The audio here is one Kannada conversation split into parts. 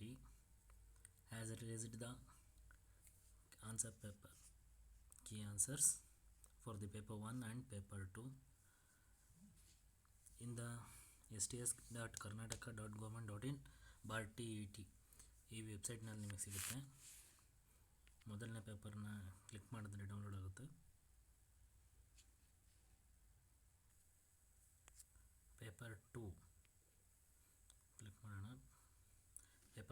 TET has released the answer paper key answers for the paper 1 and paper 2 in the sts.karnataka.government.in bar T E T ಈ ವೆಬ್ಸೈಟ್ನಲ್ಲಿ ನಿಮಗೆ ಸಿಗುತ್ತೆ ಮೊದಲನೇ ಕ್ಲಿಕ್ ಮಾಡಿದ್ರೆ ಡೌನ್ಲೋಡ್ ಆಗುತ್ತೆ ಪೇಪರ್ ಟೂ ಕ್ಲಿಕ್ ಮಾಡೋಣ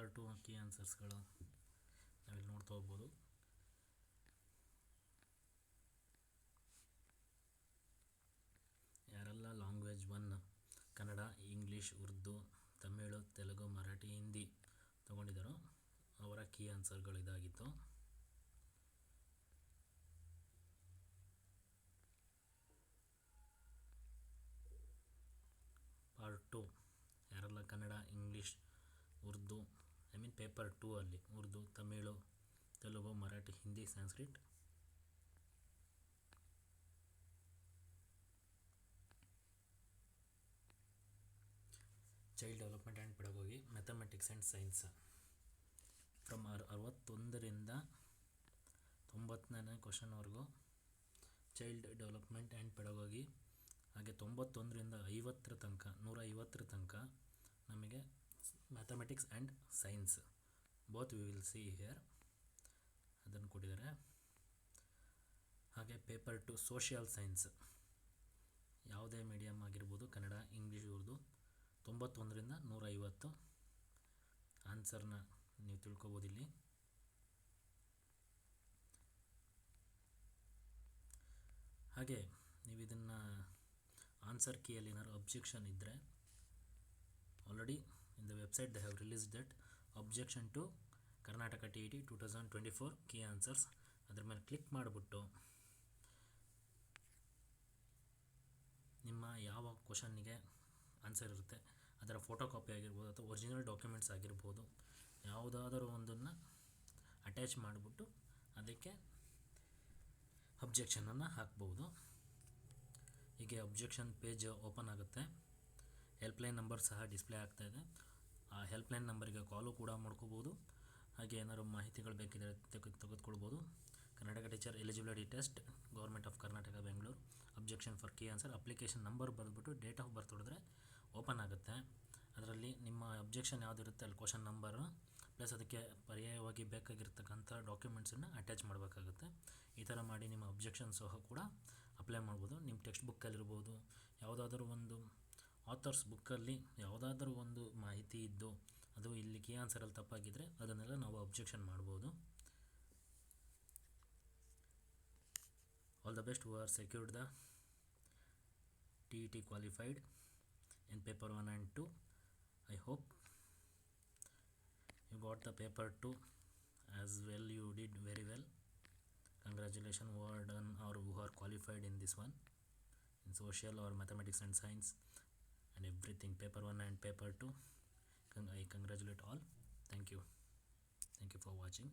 ಟು ಕೀ ಆನ್ಸರ್ಸ್ಗಳು ನಾವಿಲ್ಲಿ ನೋಡ್ತಾ ಹೋಗ್ಬೋದು. ಯಾರೆಲ್ಲ language one Kannada English Urdu Tamil Telugu Marathi Hindi ತೊಗೊಂಡಿದ್ದಾರೋ ಅವರ ಕೀ ಆನ್ಸರ್ಗಳು ಇದಾಗಿತ್ತು. ಪಾರ್ಟ್ ಟು ಯಾರೆಲ್ಲ ಕನ್ನಡ ಇಂಗ್ಲೀಷ್ ಪೇಪರ್ ಟೂ ಅಲ್ಲಿ Urdu Tamil, Telugu, Marathi, Hindi, Sanskrit. Child development and pedagogy mathematics and science from uh ಅರವತ್ತೊಂದರಿಂದ ತೊಂಬತ್ತನೇ ಕ್ವಶನ್ವರೆಗೂ ಚೈಲ್ಡ್ ಡೆವಲಪ್ಮೆಂಟ್ ಆ್ಯಂಡ್ ಪೆಡಗೋಗಿ ಹಾಗೆ ತೊಂಬತ್ತೊಂದರಿಂದ ಐವತ್ತರ ತನಕ ನೂರ ಐವತ್ತರ ತನಕ ನಮಗೆ mathematics and science both we will see here ಅದನ್ನು ಕೊಟ್ಟಿದ್ದಾರೆ. ಹಾಗೆ ಪೇಪರ್ ಟು ಸೋಷಿಯಲ್ ಸೈನ್ಸ್ ಯಾವುದೇ ಮೀಡಿಯಮ್ ಆಗಿರ್ಬೋದು, ಕನ್ನಡ ಇಂಗ್ಲೀಷ್ ಉರ್ದು ತೊಂಬತ್ತೊಂದರಿಂದ ನೂರ ಐವತ್ತು ಆನ್ಸರ್ನ ನೀವು ತಿಳ್ಕೊಬೋದಿಲ್ಲಿ ಹಾಗೆ ನೀವು ಇದನ್ನು ಆನ್ಸರ್ ಕೀಯಲ್ಲಿ ಏನಾದ್ರು ಅಬ್ಜೆಕ್ಷನ್ ಇದ್ದರೆ already in the website they have release that objection to Karnataka T E T two thousand twenty four key answers ಅದ್ರ ಮೇಲೆ ಕ್ಲಿಕ್ ಮಾಡಿಬಿಟ್ಟು ನಿಮ್ಮ ಯಾವ ಕ್ವಶನ್ನಿಗೆ ಆನ್ಸರ್ ಇರುತ್ತೆ, ಅದರ ಫೋಟೋ ಕಾಪಿ ಆಗಿರ್ಬೋದು ಅಥವಾ ಒರಿಜಿನಲ್ ಡಾಕ್ಯುಮೆಂಟ್ಸ್ ಆಗಿರ್ಬೋದು, ಯಾವುದಾದರೂ ಒಂದನ್ನು ಅಟ್ಯಾಚ್ ಮಾಡಿಬಿಟ್ಟು ಅದಕ್ಕೆ ಅಬ್ಜೆಕ್ಷನನ್ನು ಹಾಕ್ಬೋದು. ಹೀಗೆ ಅಬ್ಜೆಕ್ಷನ್ ಪೇಜ್ ಓಪನ್ ಆಗುತ್ತೆ. ಹೆಲ್ಪ್ಲೈನ್ ನಂಬರ್ ಸಹ ಡಿಸ್ಪ್ಲೇ ಆಗ್ತಾಯಿದೆ ಆ ಹೆಲ್ಪ್ಲೈನ್ ನಂಬರಿಗೆ ಕಾಲು ಕೂಡ ಮಾಡ್ಕೋಬೋದು. ಹಾಗೆ ಏನಾದ್ರು ಮಾಹಿತಿಗಳು ಬೇಕಿದ್ದರೆ ತೆಗೆದು ತೆಗೆದುಕೊಳ್ಬೋದು. Karnataka teacher eligibility test government of Karnataka Bengaluru objection for key answer application number ಬರೆದ್ಬಿಟ್ಟು date of birth ಹೊಡೆದ್ರೆ ಓಪನ್ ಆಗುತ್ತೆ. ಅದರಲ್ಲಿ ನಿಮ್ಮ ಅಬ್ಜೆಕ್ಷನ್ ಯಾವುದಿರುತ್ತೆ ಅಲ್ಲಿ ಕ್ವಶನ್ ನಂಬರು ಪ್ಲಸ್ ಅದಕ್ಕೆ ಪರ್ಯಾಯವಾಗಿ ಬೇಕಾಗಿರ್ತಕ್ಕಂಥ ಡಾಕ್ಯುಮೆಂಟ್ಸನ್ನು ಅಟ್ಯಾಚ್ ಮಾಡಬೇಕಾಗುತ್ತೆ. ಈ ಥರ ಮಾಡಿ ನಿಮ್ಮ ಅಬ್ಜೆಕ್ಷನ್ ಸಹ ಕೂಡ ಅಪ್ಲೈ ಮಾಡ್ಬೋದು. ನಿಮ್ಮ ಟೆಕ್ಸ್ಟ್ ಬುಕ್ಕಲ್ಲಿರ್ಬೋದು ಯಾವುದಾದ್ರೂ ಒಂದು ಆಥರ್ಸ್ ಬುಕ್ಕಲ್ಲಿ ಯಾವುದಾದ್ರೂ ಒಂದು ಮಾಹಿತಿ ಇದ್ದು ಅದು ಇಲ್ಲಿ ಕೀ ಆನ್ಸರಲ್ಲಿ ತಪ್ಪಾಗಿದ್ದರೆ ಅದನ್ನೆಲ್ಲ ನಾವು ಅಬ್ಜೆಕ್ಷನ್ ಮಾಡ್ಬೋದು all the best who are secured the T E T qualified in paper 1 and 2 i hope you got the paper 2 as well you did very well congratulations who are done are are qualified in this one in social or mathematics and science and everything. Paper 1 and paper 2 i congratulate all. Thank you. Thank you for watching